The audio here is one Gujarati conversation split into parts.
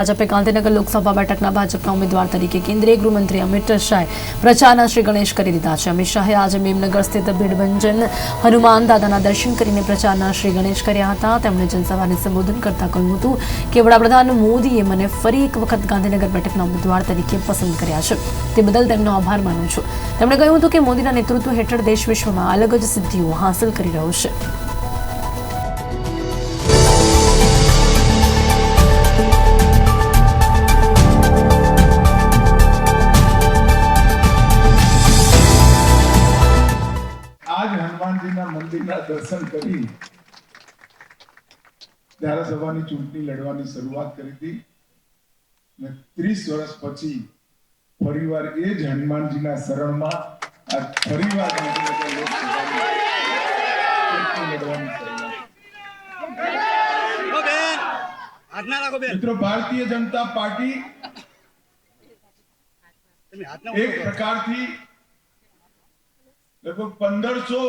ભાજપે ગાંધીનગર લોકસભા બેઠકના ભાજપના ઉમેદવાર તરીકે કેન્દ્રીય ગૃહમંત્રી અમિત શાહે પ્રચારના શ્રી ગણેશ કરી દીધા છે. અમિત શાહે આજે મેમનગર સ્થિત ભીડભંજન હનુમાન દાદાના દર્શન કરીને પ્રચારના શ્રી ગણેશ કર્યા હતા. તેમણે જનસભાને સંબોધન કરતા કહ્યું હતું કે વડાપ્રધાન મોદીએ મને ફરી એક વખત ગાંધીનગર બેઠકના ઉમેદવાર તરીકે પસંદ કર્યા છે. તે બદલ તેમનો આભાર માનું છું. તેમણે કહ્યું હતું કે મોદીના નેતૃત્વ હેઠળ દેશ વિશ્વમાં અલગ જ સિદ્ધિઓ હાંસલ કરી રહ્યો છે. દર્શન કરી ધારાસભાની ચૂંટણી લડવાની શરૂઆત કરી હતી અને ત્રીસ વર્ષ પછી ફરીવાર એ જ હનુમાનજીના શરણમાં આ ફરીવાર મિત્રો, ભારતીય જનતા પાર્ટી એક પ્રકારથી લગભગ પંદરસો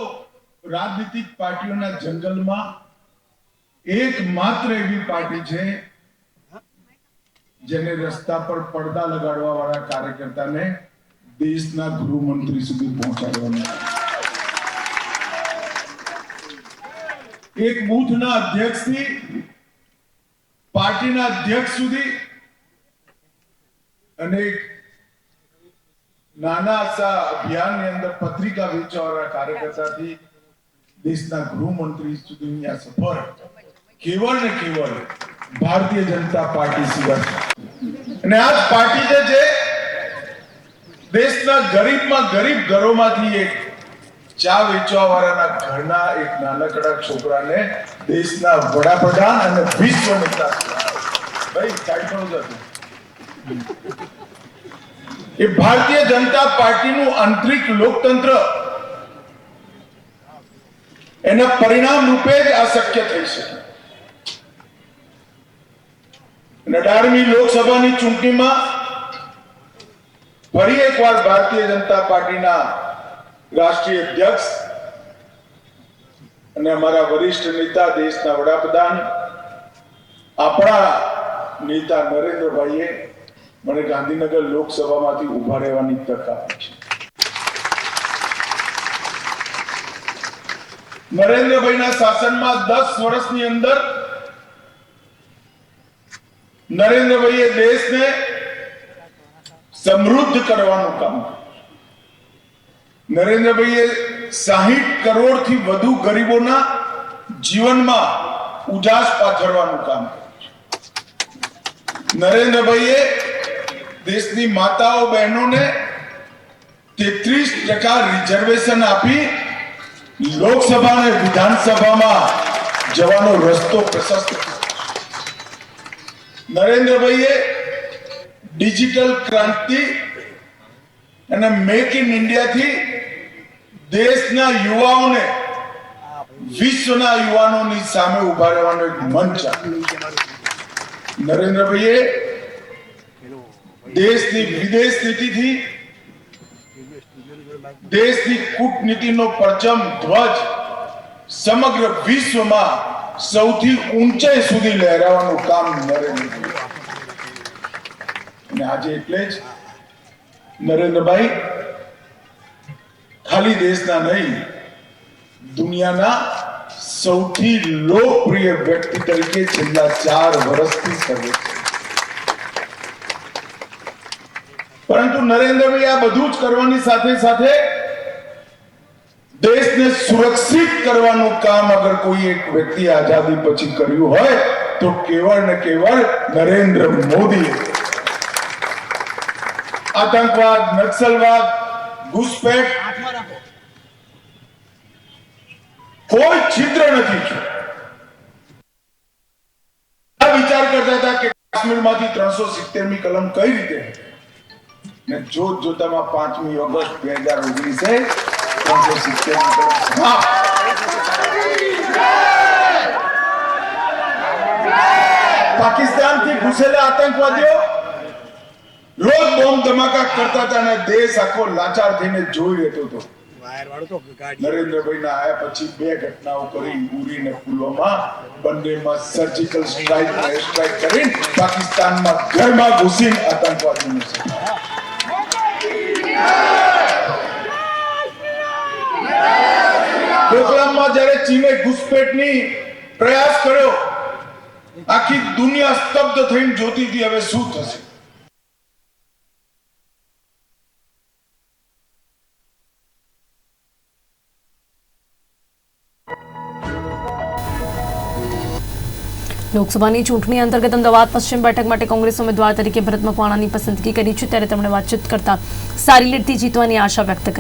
રાજનીતિક પાર્ટીઓના જંગલમાં એકમાત્ર એવી પાર્ટી છે જેને રસ્તા પર પડદા લગાડવા વાળા કાર્યકર્તાને દેશના ગૃહમંત્રી સુધી પહોંચાડવાનું એક બૂથના અધ્યક્ષથી, પાર્ટીના અધ્યક્ષ સુધી અને એક નાના સા અભિયાનની અંદર પત્રિકા વેચવાવાળા કાર્યકર્તાથી દેશના ગૃહમંત્રી સુધીની આ સફર કેવળ ને કેવળ ભારતીય જનતા પાર્ટી સિવાય. અને આ પાર્ટી જે છે દેશના ગરીબમાં ગરીબ ઘરોમાંથી એક ચા વેચવા વાળાના ઘરના એક નાનકડા છોકરાને દેશના વડાપ્રધાન અને વિશ્વ નેતા ભાઈ સાઈડ એ ભારતીય જનતા પાર્ટીનું આંતરિક લોકતંત્ર એના પરિણામ રૂપે જ આ થઈ શકે. અને અઢારમી લોકસભાની ચૂંટણીમાં ફરી એકવાર ભારતીય જનતા પાર્ટીના રાષ્ટ્રીય અધ્યક્ષ અને અમારા વરિષ્ઠ નેતા, દેશના વડાપ્રધાન, આપણા નેતા નરેન્દ્રભાઈએ મને ગાંધીનગર લોકસભામાંથી ઊભા રહેવાની તક આપી છે. નરેન્દ્રભાઈના શાસનમાં દસ વર્ષની અંદર નરેન્દ્રભાઈએ દેશને સમૃદ્ધ કરવાનું કામ. નરેન્દ્રભાઈએ સાહીઠ કરોડથી વધુ ગરીબોના જીવનમાં ઉજાસ પાથરવાનું કામ નરેન્દ્રભાઈએ દેશની માતાઓ બહેનોને તેત્રીસ ટકા રિઝર્વેશન આપી લોકસભા અને વિધાનસભામાં જવાનો રસ્તો પ્રશસ્ત નરેન્દ્રભાઈએ ડિજિટલ ક્રાંતિ અને મેક ઇન ઇન્ડિયાથી દેશના યુવાઓને, વિશ્વના યુવાનોની સામે ઊભા રહેવાનો એક મંચ નરેન્દ્રભાઈએ દેશની વિદેશ નીતિથી દેશની કૂટનીતિનો પરચમ ધ્વજ સમગ્ર વિશ્વમાં સૌથી ઊંચાઈ સુધી લહેરાવાનું કામ નરેન્દ્રભાઈ અને આજે એટલે જ નરેન્દ્રભાઈ, ખાલી દેશના નહીં, દુનિયાના સૌથી લોકપ્રિય વ્યક્તિ તરીકે છેલ્લા ચાર વર્ષથી સર્વે છે પરંતુ નરેન્દ્રભાઈ આ બધું જ કરવાની સાથે સાથે દેશને સુરક્ષિત કરવાનું કામ અગર કોઈ એક વ્યક્તિ આઝાદી પછી કર્યું હોય, તો કેવળ ને કેવળ નરેન્દ્ર મોદી આતંકવાદ, નક્સલવાદ ઘૂસપેઠ કોઈ છિદ્ર નથી વિચાર કરતા હતા કે કાશ્મીરમાંથી ત્રણસો સિત્તેરની કલમ કઈ રીતે ને જોત જોતામાં પાંચમી ઓગસ્ટ બે હજાર ઓગણીસે ત્રણસો સિત્તેર. પાકિસ્તાનથી ઘૂસેલા આતંકવાદીઓ રોજ બોમ્બ ધમાકા કરતા હતા અને દેશ આખો લાચાર થઈને જોઈ રહેતો હતો નરેન્દ્રભાઈ ના આયા પછી બે ઘટનાઓ કરી ઉરી ને પુલવામા બંનેમાં સર્જિકલ સ્ટ્રાઇક સ્ટ્રાઇક કરીને પાકિસ્તાનમાં ઘરમાં ઘૂસીને આતંકવાદીઓને સતાવ્યા. ડોકલામમાં જ્યારે ચીને ઘુસપેટની પ્રયાસ કર્યો, આખી દુનિયા સ્તબ્ધ થઈને જોતી હતી હવે શું થશે? લોકસભાની ચૂંટણી અંતર્ગત અમદાવાદ પશ્ચિમ બેઠક માટે કોંગ્રેસ ઉમેદવાર તરીકે ભરત મકવાણાની પસંદગી કરી છે. ત્યારે તેમણે વાતચીત કરતા સારી લીડથી જીતવાની આશા વ્યક્ત કરી.